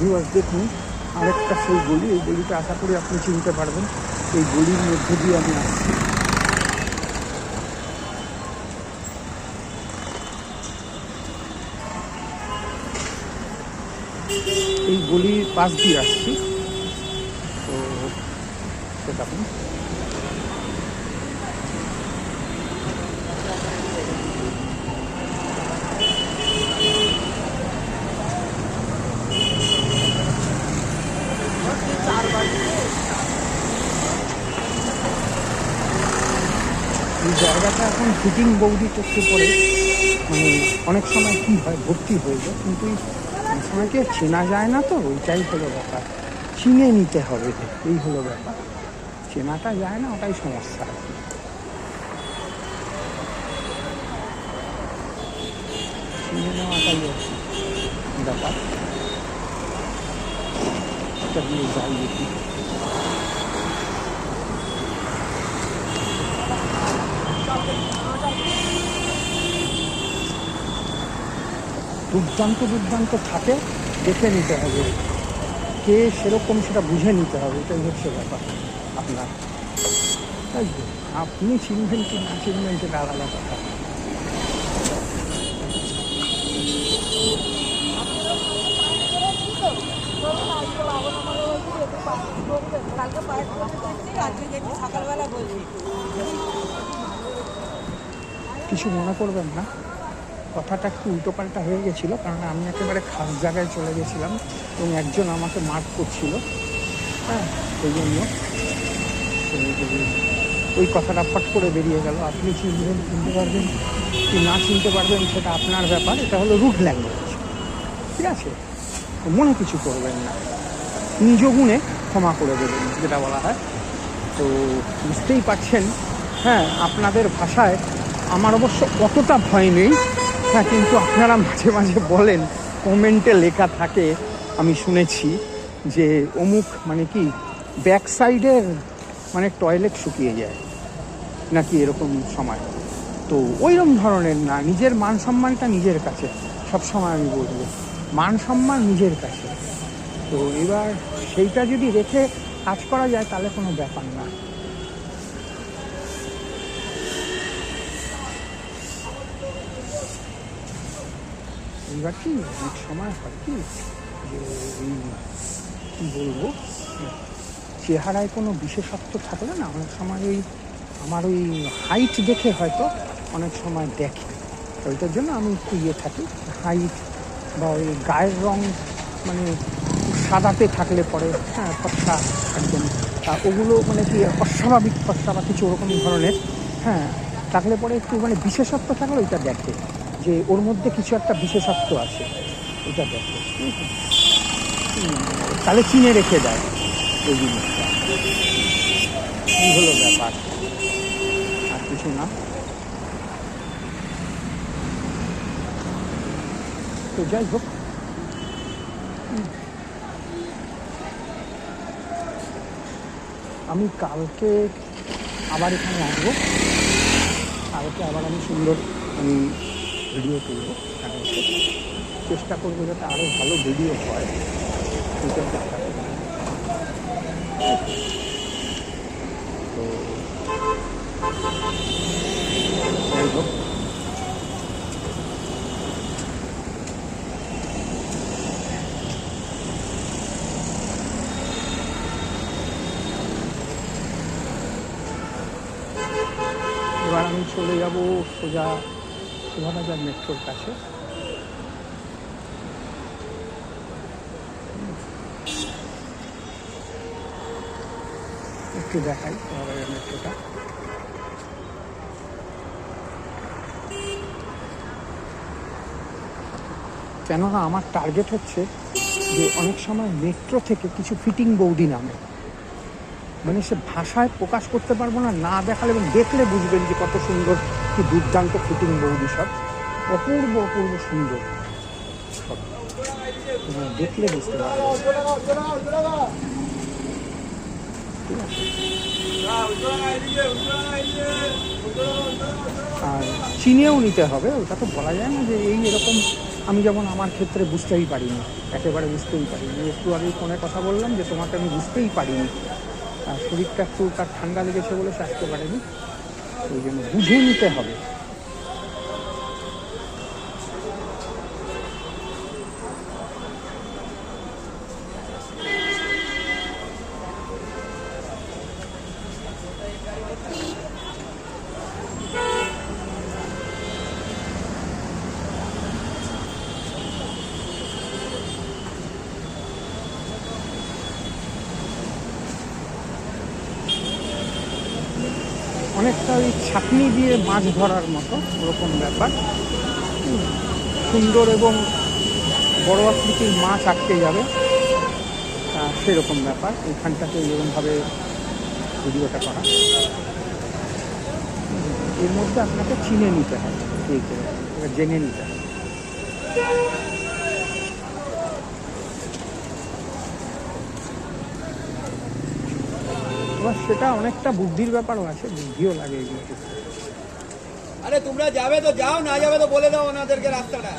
Viewers দেখুন, আরেকটা সেই গলি। এই গলিটা আশা করি আপনি চিনতে পারবেন। এই গলির মধ্যে দিয়ে আমি আসছি। এই গলির পাশ দিয়ে আসছি। তো, সেটা জায়গাটা এখন ফিটিং বৌদি করতে পরে মানে অনেক সময় কি হয়, ভর্তি হয়ে যায়, কিন্তু অনেক সময়কে চেনা যায় না তো, ওইটাই হলো ব্যাপার। চিনে নিতে হবে, এই হলো ব্যাপার। চেনাটা যায় না, ওটাই সমস্যা। আর কি নেওয়াটাই ব্যাপার। দুর্দান্ত দুর্দান্ত থাকে, দেখে নিতে হবে। কে সেরকম সেটা বুঝে নিতে হবে, এটাই হচ্ছে ব্যাপার আপনার। আপনি চিনবেন কি না চিনবেন সেটা আলাদা কথা। সকালবেলা বলছি। কিছু মনে করবেন না। কথাটা একটু উল্টোপাল্টা হয়ে গেছিল, কারণ আমি একেবারে খাস জায়গায় চলে গেছিলাম এবং একজন আমাকে মার্ক করছিল। হ্যাঁ ওই জন্য। ওই কথাটা ফট করে বেরিয়ে গেল। আপনি চিনবেন, চিনতে পারবেন কি না চিনতে পারবেন সেটা আপনার ব্যাপার। এটা হলো রুট ল্যাঙ্গুয়েজ ঠিক আছে? মনে কিছু করবেন না। নিজ গুণে ক্ষমা করে দেবেন, যেটা বলা হয়। তো বুঝতেই পারছেন হ্যাঁ আপনাদের ভাষায় আমার অবশ্য অতটা ভয় নেই। হ্যাঁ কিন্তু আপনারা মাঝে মাঝে বলেন, কমেন্টে লেখা থাকে, আমি শুনেছি যে অমুক মানে কি ব্যাক সাইডের মানে টয়লেট শুকিয়ে যায়। নাকি এরকম সময়। তো ওইরকম ধরনের না, নিজের মান সম্মানটা নিজের কাছে। সবসময় আমি বলব, মান সম্মান নিজের কাছে। তো এবার সেইটা যদি রেখে কাজ করা যায়, তাহলে কোনো ব্যাপার না। এবার কি অনেক সময় হয় কি? যে কী বলব? চেহারায় কোনো বিশেষত্ব থাকলে না, অনেক সময় ওই আমার ওই হাইট দেখে হয়তো অনেক সময় দেখে। ওইটার জন্য আমি একটু ইয়ে থাকি। হাইট বা ওই গায়ের রং মানে সাদাতে থাকলে পরে হ্যাঁ ফর্সা একদম। তা ওগুলো মানে কি অস্বাভাবিক ফর্সা বা কিছু ওরকম ধরনের হ্যাঁ থাকলে পরে একটু মানে বিশেষত্ব থাকলে ওইটা দেখে। যে ওর মধ্যে কিছু একটা বিশেষত্ব আছে। এটা দেখে। তাহলে চিনে রেখে দেয় এই জিনিসটা। এই হলো ব্যাপার? আর কিছু না। তো যাই হোক। আমি কালকে আবার এখানে আসব। কালকে আবার আমি সুন্দর আমি ভিডিও তুলবো। চেষ্টা করব যাতে আরও ভালো ভিডিও হয়। তো এবার আমি চলে যাব সোজা শোভাবাজার মেট্রোর কাছে। একটু দেখাই শোভাবাজার মেট্রোটা। কেননা আমার টার্গেট হচ্ছে যে অনেক সময় মেট্রো থেকে কিছু ফিটিং বৌদি নামে। মানে সে ভাষায় প্রকাশ করতে পারব না না দেখালে এবং দেখলে বুঝবেন যে কত সুন্দর কি দুর্দান্ত ফিটিং বৌদি সব? অপূর্ব অপূর্ব সুন্দর। সব দেখলে বুঝতে আর চিনেও নিতে হবে, ওটা তো বলা যায় না যে এই এরকম আমি যেমন আমার ক্ষেত্রে বুঝতেই পারিনি, একেবারে বুঝতেই পারিনি। একটু আগেই ফোনে কথা বললাম যে তোমাকে আমি বুঝতেই পারিনি। শরীরটা একটু তার ঠান্ডা লেগেছে বলে সে আসতে পারেনি। ওই জন্য বুঝে নিতে হবে। অনেকটা ওই ছাকনি দিয়ে মাছ ধরার মতো ওরকম ব্যাপার। সুন্দর এবং বড় আকৃতির মাছ আটকে যাবে। সেরকম ব্যাপার এইখানটাতে এরকমভাবে ভিডিওটা করা। এর মধ্যে আপনাকে চিনে নিতে করে জেনে নিতে হবে। এবার সেটা অনেকটা বুদ্ধির ব্যাপারও আছে বুদ্ধিও লাগে এগুলো আরে তোমরা যাবে তো যাও না যাবে তো বলে দাও ওনাদেরকে রাস্তাটা।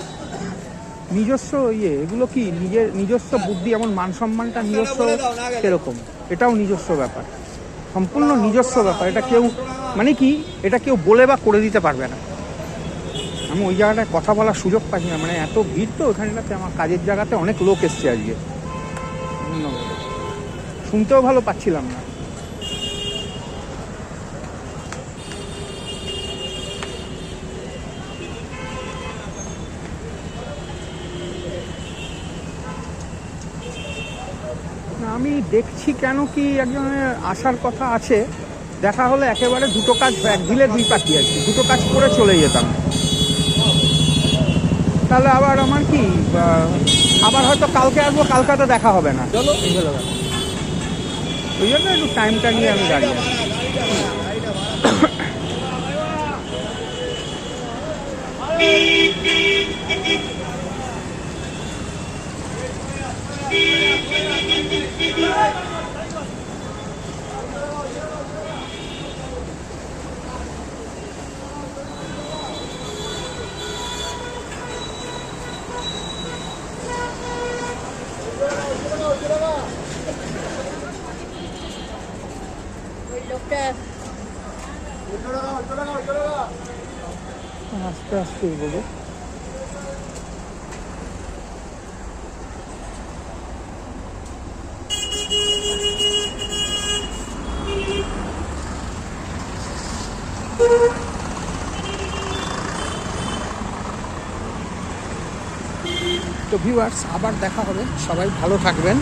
নিজস্ব ইয়ে এগুলো কি? নিজের নিজস্ব বুদ্ধি এমন মান সম্মানটা নিজস্ব। সেরকম। এটাও নিজস্ব ব্যাপার। সম্পূর্ণ নিজস্ব ব্যাপার। এটা কেউ মানে কি? এটা কেউ বলে বা করে দিতে পারবে না। আমি ওই জায়গাটায় কথা বলার সুযোগ পাচ্ছি না। মানে এত ভিড় তো ওখানটাতে আমার কাজের জায়গাতে অনেক লোক এসছে আজকে। শুনতেও ভালো পাচ্ছিলাম না। আমি দেখছি কেন কি একজনের আসার কথা আছে দেখা হলে একেবারে দুটো কাজ এক দিলে দুই পাখি আর কি দুটো কাজ করে চলে যেতাম। তাহলে আবার আমার কি আবার হয়তো কালকে আসব কালকে তো দেখা হবে না। চলো। ওই জন্য একটু টাইমটা নিয়ে আমি দাঁড়িয়ে আস্তে আস্তে তো ভিউয়ার্স আবার দেখা হবে। সবাই ভালো থাকবেন।